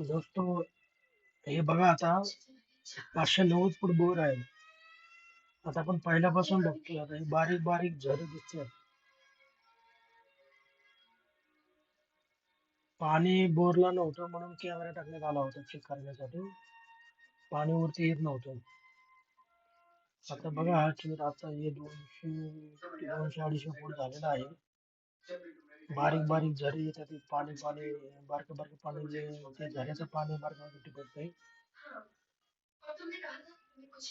दोस्तो हे बघा आता पाचशे नव्वद फूट बोर आहे. आता आपण पहिल्यापासून बघतोय आता हे बारीक बारीक झरे दिसतात. पाणी बोरला नव्हतं म्हणून कॅमेरा टाकण्यात आला होता चेक करण्यासाठी. पाणी वरती येत नव्हतं. आता बघा हा आता हे दोनशे दोनशे अडीचशे फूट झालेला आहे. बारीक बारीक झरे येतात पाणी पाणी बारकं बारकं पाणी जे ते झऱ्याचं पाणी बारकं बारकं टिपकतंय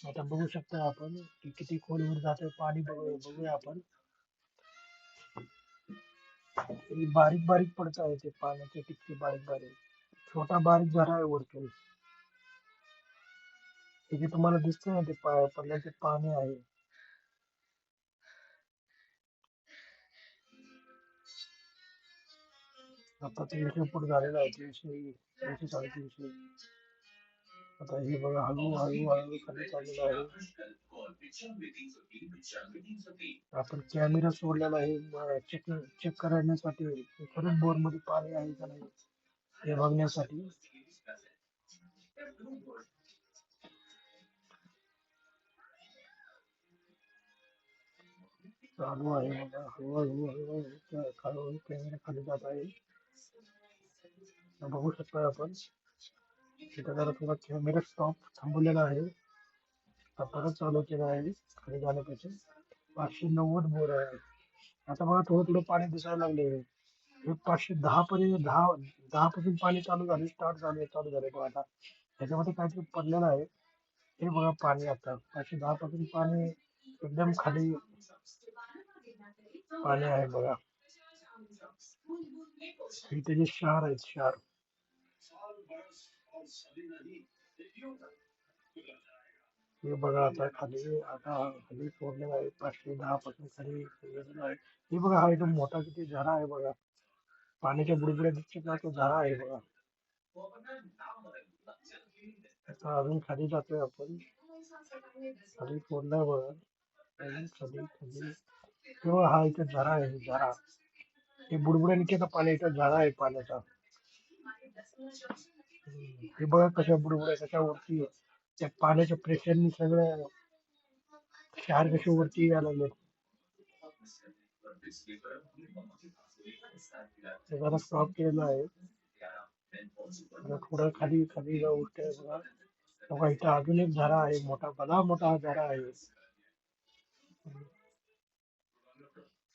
आता बघू शकता आपण की किती खोलवर जातंय पाणी बघू बघूया आपण हे बारीक बारीक पडत आहे ते पाण्याचे टिपके बारीक बारीक। छोटा बारीक झरा आहे वरतून हे जे तुम्हाला दिसतंय ना ते पडल्याचे पाणी आहे आता झालेला आपण कॅमेरा सोडलेला आहे चेक चेक बोर मध्ये पाणी आहे का नाही चालू आहे बघा, हळूहळू हळूहळू कॅमेरा खाली जात आहे. बघू शकता आपण. तिथे जरा थोडा कॅमेरा स्टॉप थांबवलेला आहे. आता परत चालू केला आहे खाली जाण्यापेक्षा पाचशे नव्वद बोर आहे. आता बघा, थोडं थोडं पाणी दिसायला लागले हे पाचशे दहा पर्यंत दहा दहा पासून पाणी चालू झाले स्टार्ट झाले, चालू झाले. बघा आता ह्याच्यामध्ये काहीतरी पडलेलं आहे. हे बघा पाणी आता. पाचशे दहा पासून पाणी एकदम खाली पाणी आहे बघा. हे त्याचे क्षार आहेत क्षार हे बघा आता खाली आता खाली सोडलेलं आहे पाचशे दहा पासून खाली आहे हे बघा हा एकदम मोठा किती झरा आहे बघा पाण्याच्या बुडबुड्या दिसतात ना तो झरा आहे बघा आता अजून खाली जातोय आपण खाली सोडलाय बघा खाली खाली तेव्हा हा इथे झरा आहे झरा हे बुडबुड्या निघतात पाणी इथं झरा आहे पाण्याचा. हे? बघा कशा बुडबुड्या कशा वरती त्या पाण्याच्या प्रेशरनी सगळं क्षार कसे वरती यायला लागले स्टॉप केलेलं आहे खाली खाली उठतंय बघा इथं एक झरा आहे मोठा भला मोठा हा झरा आहे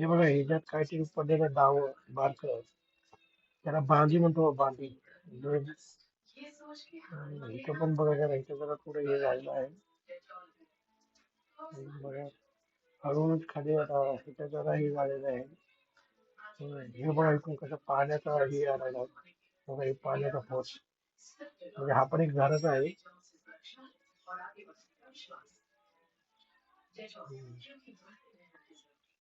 हे बघा ह्याच्यात काहीतरी पडलेलं डाव बारक. त्याला बांधी म्हणतो, बांधी. इथं पण बघा जरा, इथं जरा थोडं हे झालेलं आहे. बघा हळूहळूच खाली आता इथं जरा हे झालेलं आहे. हे बघा, इथून कसं पाण्याचा हे आलेला बघा, हे पाण्याचा फोर्स म्हणजे हा पण एक झाडच आहे.